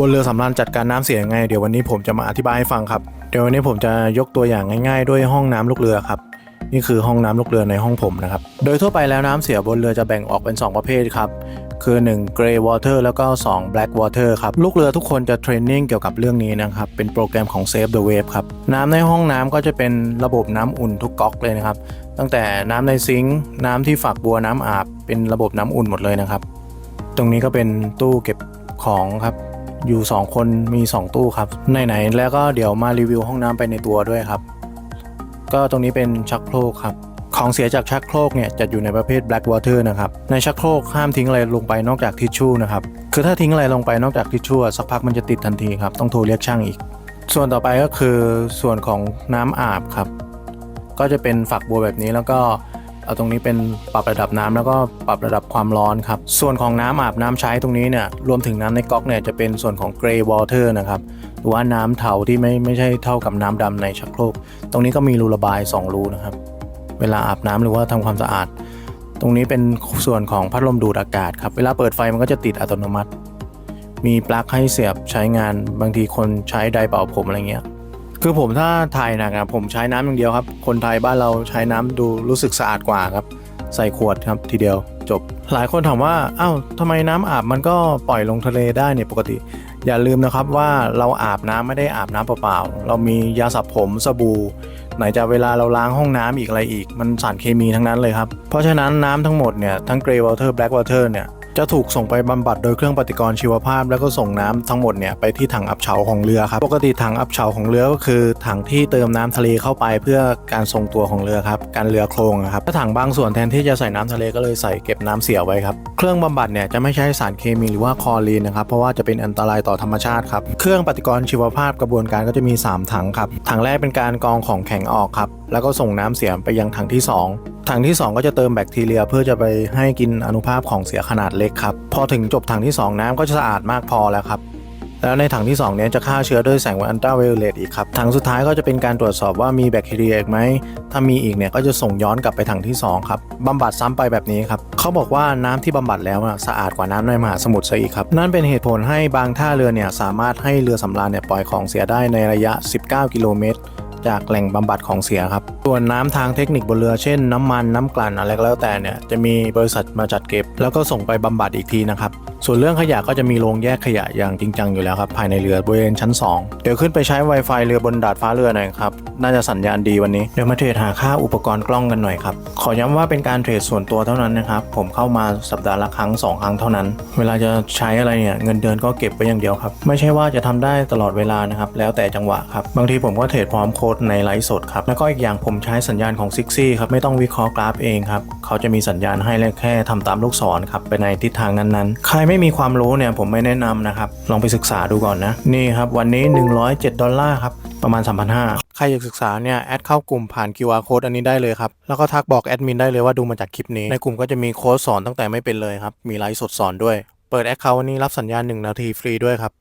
บนเรือสำราญจัดการน้ำเสียยังไง เดี๋ยววันนี้ผมจะมาอธิบายให้ฟังครับ เดี๋ยววันนี้ผมจะยกตัวอย่างง่ายๆ ด้วยห้องน้ำลูกเรือครับ นี่คือห้องน้ำลูกเรือในห้องผมนะครับ โดยทั่วไปแล้วน้ำเสียบนเรือจะแบ่งออกเป็น 2 ประเภทครับ คือ 1 Grey Water แล้วก็ 2 Black Water ครับ ลูกเรือทุกคนจะเทรนนิ่งเกี่ยวกับเรื่องนี้นะครับ เป็นโปรแกรมของ Save the Wave ครับ น้ำในห้องน้ำก็จะเป็นระบบน้ำอุ่นทุกก๊อกเลยนะครับ ตั้งแต่น้ำในซิงค์น้ำที่ฝักบัวน้ำอาบ เป็นระบบน้ำอุ่นหมดเลยนะครับ ตรงนี้ก็เป็นตู้เก็บของครับ อยู่ 2 คนมี 2 ตู้ครับไหนๆแล้วก็เดี๋ยวมารีวิวห้องน้ำไปในตัวด้วยครับ ก็ตรงนี้เป็นชักโครกครับของเสียจากชักโครกเนี่ยจะอยู่ในประเภท black water นะครับ ในชักโครกห้ามทิ้งอะไรลงไปนอกจากทิชชู่นะครับ คือถ้าทิ้งอะไรลงไปนอกจากทิชชู่สักพักมันจะติดทันทีครับ ต้องโทรเรียกช่างอีก ส่วนต่อไปก็คือส่วนของน้ำอาบครับ ก็จะเป็นฝักบัวแบบนี้แล้วก็ เอาตรงนี้เป็นปรับระดับน้ำแล้วก็ปรับระดับความร้อนครับ ส่วนของน้ำอาบน้ำใช้ตรงนี้เนี่ยรวมถึงน้ำในก๊อกเนี่ยจะเป็นส่วนของ grey water นะครับหรือว่าน้ำเทาที่ไม่ไม่ใช่เท่ากับน้ำดำในชักโครก ตรงนี้ก็มีรูระบาย 2 รูนะครับ เวลาอาบน้ำหรือว่าทำความสะอาด ตรงนี้เป็นส่วนของพัดลมดูดอากาศครับ เวลาเปิดไฟมันก็จะติดอัตโนมัติ มีปลั๊กให้เสียบใช้งานบางทีคนใช้ไดร์เป่าผมอะไรเงี้ย คือผมถ้าถ่ายหนักอะผมใช้น้ำอย่างเดียวครับ คนไทยบ้านเราใช้น้ำดูรู้สึกสะอาดกว่าครับ ใส่ขวดครับทีเดียวจบ หลายคนถามว่าอ้าวทำไมน้ำอาบมันก็ปล่อยลงทะเลได้เนี่ยปกติ อย่าลืมนะครับว่าเราอาบน้ำไม่ได้อาบน้ำเปล่าๆเรามียาสระผมสบู่ไหนจะเวลาเราล้างห้องน้ำอีกอะไรอีก มันสารเคมีทั้งนั้นเลยครับ เพราะฉะนั้นน้ำทั้งหมดเนี่ยทั้ง Grey Water Black Water เนี่ย จะถูกส่งไปบำบัดโดยเครื่องปฏิกรณ์ชีวภาพ แล้วก็ส่งน้ำทั้งหมดเนี่ยไปที่ถังอับเฉาของเรือครับ ปกติถังอับเฉาของเรือก็คือ ถังที่เติมน้ำทะเลเข้าไปเพื่อการทรงตัวของเรือครับ การเรือโครงครับ ถ้าถังบางส่วนแทนที่จะใส่น้ำทะเลก็เลยใส่เก็บน้ำเสียไว้ครับ เครื่องบำบัดเนี่ยจะไม่ใช้สารเคมีหรือว่าคลอรีนนะครับ เพราะว่าจะเป็นอันตรายต่อธรรมชาติครับ เครื่องปฏิกรณ์ชีวภาพกระบวนการก็จะมี 3 ถังครับ ถังแรกเป็นการกรองของแข็งออกครับ แล้วก็ส่งน้ำเสียไปยังถังที่ 2 ถังที่ 2 ก็จะเติมแบคทีเรีย เพื่อจะไปให้กินอนุภาพของเสียขนาดเล็กครับ พอถึงจบถังที่ 2 น้ำก็จะสะอาดมากพอแล้วครับ แล้วในถังที่2เนี้ยจะฆ่าเชื้อด้วยแสงอันตราไวโอเลตอีกครับ ถังสุดท้ายก็จะเป็นการตรวจสอบว่ามีแบคทีเรียอีกไหม ถ้ามีอีกเนี่ยก็จะส่งย้อนกลับไปถังที่2ครับบำบัดซ้ำไปแบบนี้ครับ เขาบอกว่าน้ำที่บำบัดแล้วสะอาดกว่าน้ำในมหาสมุทรซะอีกครับ นั่นเป็นเหตุผลให้บางท่าเรือเนี่ยสามารถให้เรือสำราญเนี่ยปล่อยของเสียได้ในระยะ 19 กิโลเมตร จากแหล่งบำบัดของเสียครับ ส่วนน้ำทางเทคนิคบนเรือเช่น น้ำมันน้ำกลั่นอะไรก็แล้วแต่เนี่ยจะมีบริษัทมาจัดเก็บ แล้วก็ส่งไปบำบัดอีกทีนะครับ ส่วนเรื่องขยะก็จะมีโรงแยกขยะอย่างจริงจังอยู่แล้วครับ ภายในเรือบริเวณชั้น 2 เดี๋ยวขึ้นไปใช้ Wi-Fi เรือบนดาดฟ้าเรือหน่อยครับน่าจะสัญญาณดีวันนี้เดี๋ยวมาเทรดหาค่าอุปกรณ์กล้องกันหน่อยครับขอย้ำว่าเป็นการเทรดส่วนตัวเท่านั้นนะครับผมเข้ามาสัปดาห์ละครั้ง 2 ครั้งเท่านั้น เวลาจะใช้อะไรเนี่ยเงินเดือนก็เก็บไว้อย่างเดียวครับไม่ใช่ว่าจะทำได้ตลอดเวลานะครับแล้วแต่จังหวะครับบางทีผมก็เทรดพร้อมโค้ดในไลฟ์สดครับ แล้วก็อีกอย่างผมใช้สัญญาณของซิกซี่ครับ ไม่ต้องวิเคราะห์กราฟเองครับ เขาจะมีสัญญาณให้และแค่ทำตามลูกศรครับไปในทิศทางนั้นๆ ใครไม่มีความรู้เนี่ยผมไม่แนะนำนะครับ ลองไปศึกษาดูก่อนนะ นี่ครับ วันนี้ 107 ดอลลาร์ครับ ประมาณ 3,500 ใครอยากศึกษาเนี่ยแอดเข้ากลุ่มผ่าน QR code อันนี้ได้เลยครับ แล้วก็ทักบอกแอดมินได้เลยว่าดูมาจากคลิปนี้ ในกลุ่มก็จะมีโค้ดสอนตั้งแต่ไม่เป็นเลยครับ มีไลฟ์สดสอนด้วย เปิดแอคเคาท์วันนี้รับสัญญาณ 1 นาทีฟรีด้วยครับ